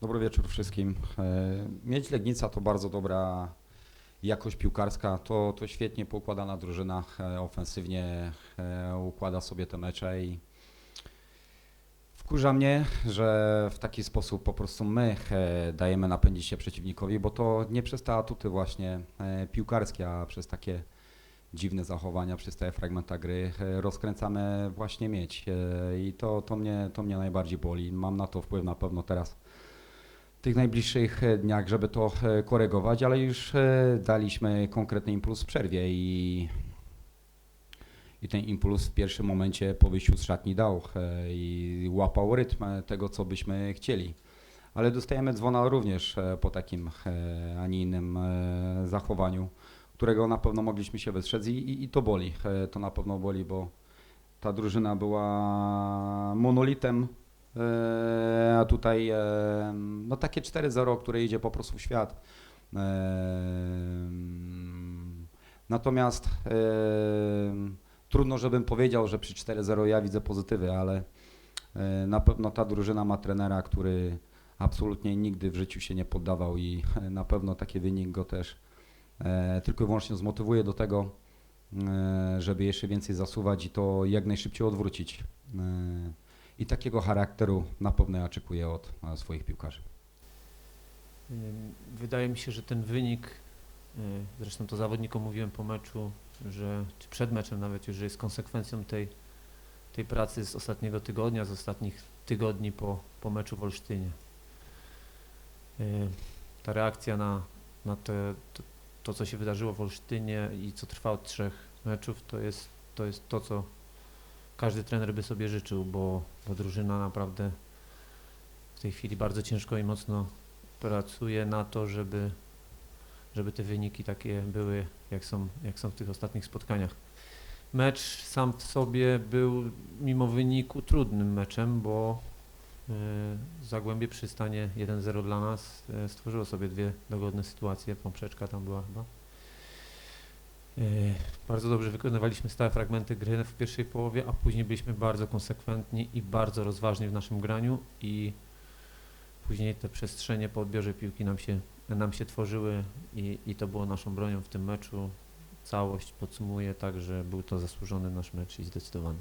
Dobry wieczór wszystkim. E, Miedź Legnica to bardzo dobra jakość piłkarska, to, to świetnie poukładana drużyna, e, ofensywnie e, układa sobie te mecze i wkurza mnie, że w taki sposób po prostu my dajemy napędzić się przeciwnikowi, bo to nie przez te atuty właśnie piłkarskie, a przez takie dziwne zachowania, przez te fragmenta gry rozkręcamy właśnie mieć i to, to, mnie, to mnie najbardziej boli. Mam na to wpływ na pewno teraz tych najbliższych e, dniach, żeby to e, korygować, ale już e, daliśmy konkretny impuls w przerwie i, i ten impuls w pierwszym momencie po wyjściu z szatni dał i łapał rytm tego, co byśmy chcieli. Ale dostajemy dzwona również po takim, a nie innym zachowaniu, którego na pewno mogliśmy się wystrzec i, i, i to boli. To na pewno boli, bo ta drużyna była monolitem, tutaj no takie 4-0, które idzie po prostu w świat. Natomiast trudno, żebym powiedział, że przy 4-0 ja widzę pozytywy, ale na pewno ta drużyna ma trenera, który absolutnie nigdy w życiu się nie poddawał i e, na pewno taki wynik go też e, tylko i wyłącznie zmotywuje do tego, e, żeby jeszcze więcej zasuwać i to jak najszybciej odwrócić. E, I takiego charakteru na pewno oczekuję od e, swoich piłkarzy. Wydaje mi się, że ten wynik, y, zresztą to zawodnikom mówiłem po meczu, że, czy przed meczem nawet już, że jest konsekwencją tej, tej pracy z ostatniego tygodnia, z ostatnich tygodni po, po meczu w Olsztynie. Y, Ta reakcja na, na te, to, to, co się wydarzyło w Olsztynie i co trwa od trzech meczów, to jest to, jest to co każdy trener by sobie życzył, bo, bo drużyna naprawdę w tej chwili bardzo ciężko i mocno pracuje na to, żeby, żeby te wyniki takie były, jak są, jak są w tych ostatnich spotkaniach. Mecz sam w sobie był mimo wyniku trudnym meczem, bo y, Zagłębie przy stanie 1-0 dla nas y, stworzyło sobie dwie dogodne sytuacje, poprzeczka tam była chyba. Y, Bardzo dobrze wykonywaliśmy stałe fragmenty gry w pierwszej połowie, a później byliśmy bardzo konsekwentni i bardzo rozważni w naszym graniu i Później te przestrzenie po odbiorze piłki nam się, nam się tworzyły i, i to było naszą bronią w tym meczu. Całość podsumuję tak, że był to zasłużony nasz mecz i zdecydowany.